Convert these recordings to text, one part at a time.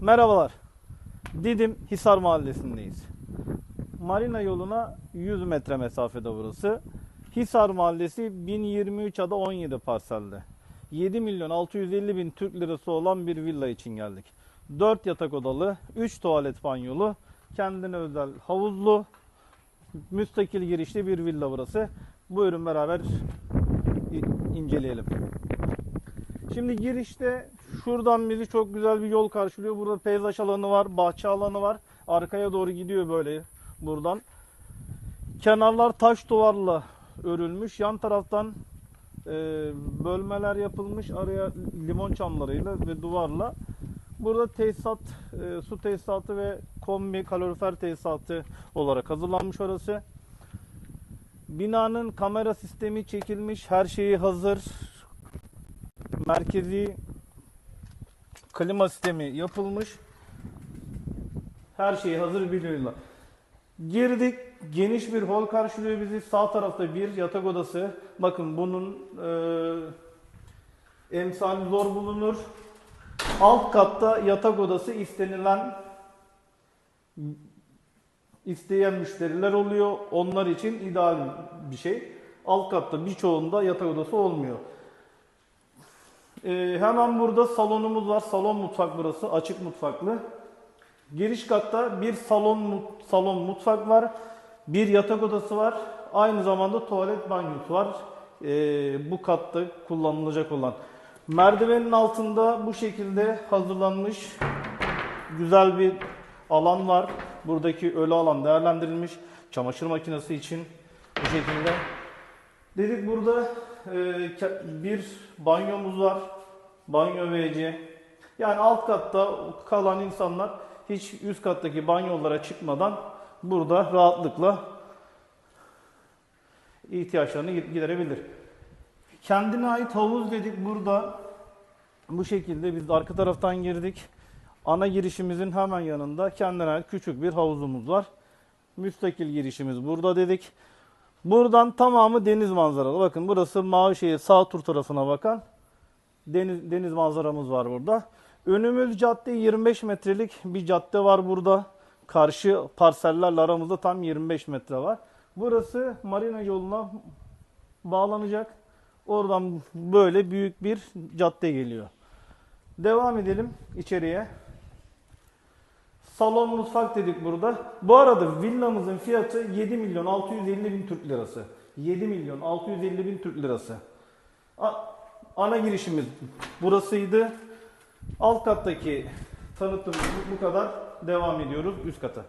Merhabalar. Didim Hisar Mahallesi'ndeyiz. Marina yoluna 100 metre mesafede burası. Hisar Mahallesi 1023 ada 17 parselde. 7 milyon 650 bin Türk lirası olan bir villa için geldik. 4 yatak odalı, 3 tuvalet banyolu, kendine özel havuzlu, müstakil girişli bir villa burası. Buyurun beraber inceleyelim. Şimdi girişte şuradan bizi çok güzel bir yol karşılıyor. Burada peyzaj alanı var, bahçe alanı var. Arkaya doğru gidiyor böyle buradan. Kenarlar taş duvarla örülmüş. Yan taraftan e, bölmeler yapılmış araya limon çamlarıyla ve duvarla. Burada tesisat, e, su tesisatı ve kombi kalorifer tesisatı olarak hazırlanmış orası. Binanın kamera sistemi çekilmiş, her şeyi hazır. Merkezi klima sistemi yapılmış. Her şey hazır biliyorlar. Girdik. Geniş bir hol karşılıyor bizi. Sağ tarafta bir yatak odası. Bakın bunun e, emsali zor bulunur. Alt katta yatak odası istenilen isteyen müşteriler oluyor. Onlar için ideal bir şey. Alt katta birçoğunda yatak odası olmuyor. Ee, hemen burada salonumuz var. Salon mutfak burası. Açık mutfaklı. Giriş katta bir salon salon mutfak var. Bir yatak odası var. Aynı zamanda tuvalet banyosu var. Ee, bu katta kullanılacak olan. Merdivenin altında bu şekilde hazırlanmış güzel bir alan var. Buradaki ölü alan değerlendirilmiş. Çamaşır makinesi için bu şekilde. Dedik burada e, bir banyomuz var. Banyo WC. Yani alt katta kalan insanlar hiç üst kattaki banyolara çıkmadan burada rahatlıkla ihtiyaçlarını giderebilir. Kendine ait havuz dedik burada. Bu şekilde biz arka taraftan girdik. Ana girişimizin hemen yanında kendine ait küçük bir havuzumuz var. Müstakil girişimiz burada dedik. Buradan tamamı deniz manzaralı. Bakın burası Mavişehir sağ tur tarafına bakan deniz, deniz manzaramız var burada. Önümüz cadde 25 metrelik bir cadde var burada. Karşı parsellerle aramızda tam 25 metre var. Burası marina yoluna bağlanacak. Oradan böyle büyük bir cadde geliyor. Devam edelim içeriye. Salon mutfak dedik burada. Bu arada villamızın fiyatı 7 milyon 650 bin Türk lirası. 7 milyon 650 bin Türk lirası. A- ana girişimiz burasıydı. Alt kattaki tanıtımımız bu kadar. Devam ediyoruz üst kata.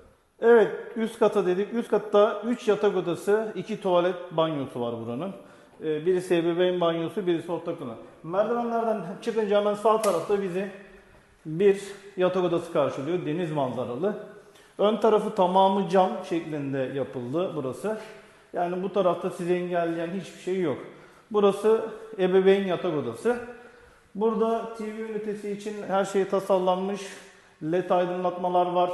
Evet üst kata dedik. Üst katta 3 yatak odası, 2 tuvalet banyosu var buranın. Ee, Birisi ebeveyn banyosu, birisi ortak oda. Merdivenlerden çıkınca hemen sağ tarafta bizi bir yatak odası karşılıyor. Deniz manzaralı. Ön tarafı tamamı cam şeklinde yapıldı burası. Yani bu tarafta sizi engelleyen hiçbir şey yok. Burası ebeveyn yatak odası. Burada TV ünitesi için her şey tasarlanmış. LED aydınlatmalar var.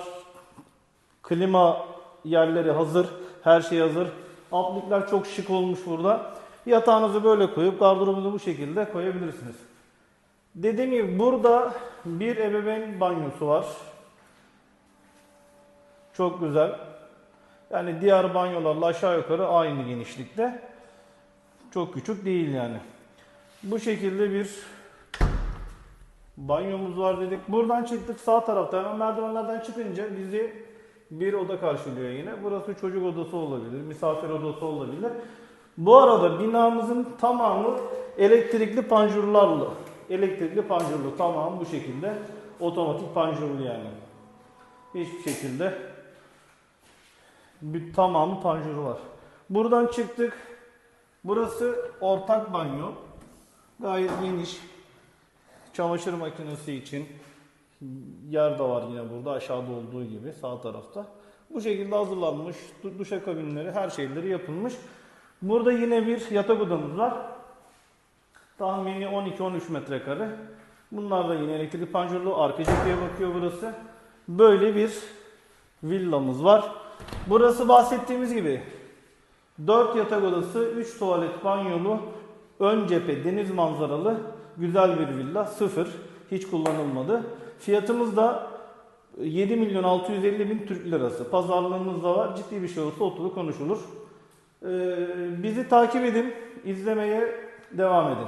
Klima yerleri hazır. Her şey hazır. Altlıklar çok şık olmuş burada. Yatağınızı böyle koyup gardırobunuzu bu şekilde koyabilirsiniz. Dediğim gibi burada bir ebeveyn banyosu var. Çok güzel. Yani diğer banyolarla aşağı yukarı aynı genişlikte. Çok küçük değil yani. Bu şekilde bir banyomuz var dedik. Buradan çıktık sağ tarafta hemen merdivenlerden çıkınca bizi bir oda karşılıyor yine. Burası çocuk odası olabilir, misafir odası olabilir. Bu arada binamızın tamamı elektrikli panjurlarla. Elektrikli panjurlu tamam bu şekilde. Otomatik panjurlu yani. Hiçbir şekilde bir tamamı panjuru var. Buradan çıktık. Burası ortak banyo. Gayet geniş. Çamaşır makinesi için yer de var yine burada aşağıda olduğu gibi sağ tarafta. Bu şekilde hazırlanmış. du- Duşakabinleri her şeyleri yapılmış. Burada yine bir yatak odamız var. Tahmini 12-13 metrekare. Bunlar da yine elektrikli panjurlu. Arka cepheye bakıyor burası. Böyle bir villamız var. Burası bahsettiğimiz gibi 4 yatak odası, 3 tuvalet banyolu, ön cephe deniz manzaralı güzel bir villa. Sıfır. Hiç kullanılmadı. Fiyatımız da 7 milyon 650 bin Türk lirası. Pazarlığımız da var. Ciddi bir şey olsa oturur konuşulur. Ee, bizi takip edin, izlemeye devam edin.